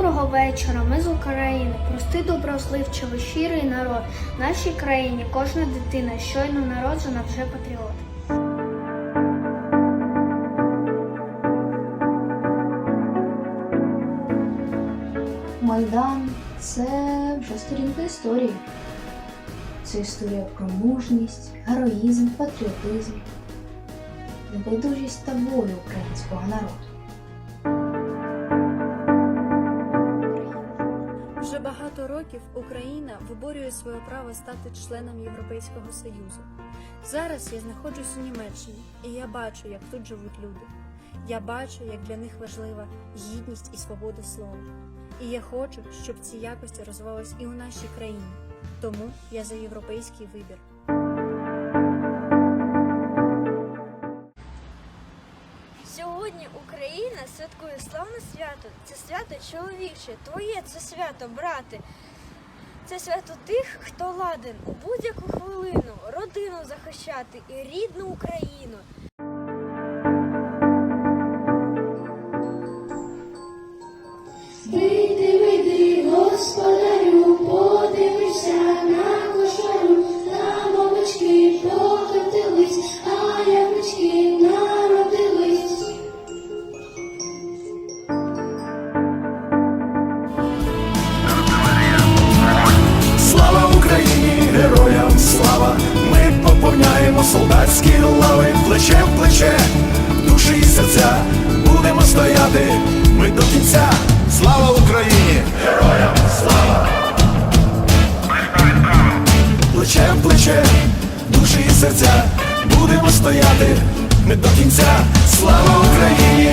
Доброго вечора. Ми з України. Простий, доброзливчивий, щирий народ. В нашій країні кожна дитина щойно народжена вже патріот. Майдан це вже сторінка історії. Це історія про мужність, героїзм, патріотизм, небайдужість та волю українського народу. Вже багато років Україна виборює своє право стати членом Європейського Союзу. Зараз я знаходжусь у Німеччині, і я бачу, як тут живуть люди. Я бачу, як для них важлива гідність і свобода слова. І я хочу, щоб ці якості розвивались і у нашій країні. Тому я за європейський вибір. Сьогодні Україна святкує славне свято. Це свято чоловіче, твоє це свято, брате. Це свято тих, хто ладен у будь-яку хвилину родину захищати і рідну Україну. Солдатські лави, плече в плече, душі і серця, будемо стояти ми до кінця. Слава Україні! Героям слава! Плече в плече, душі і серця, будемо стояти ми до кінця. Слава Україні!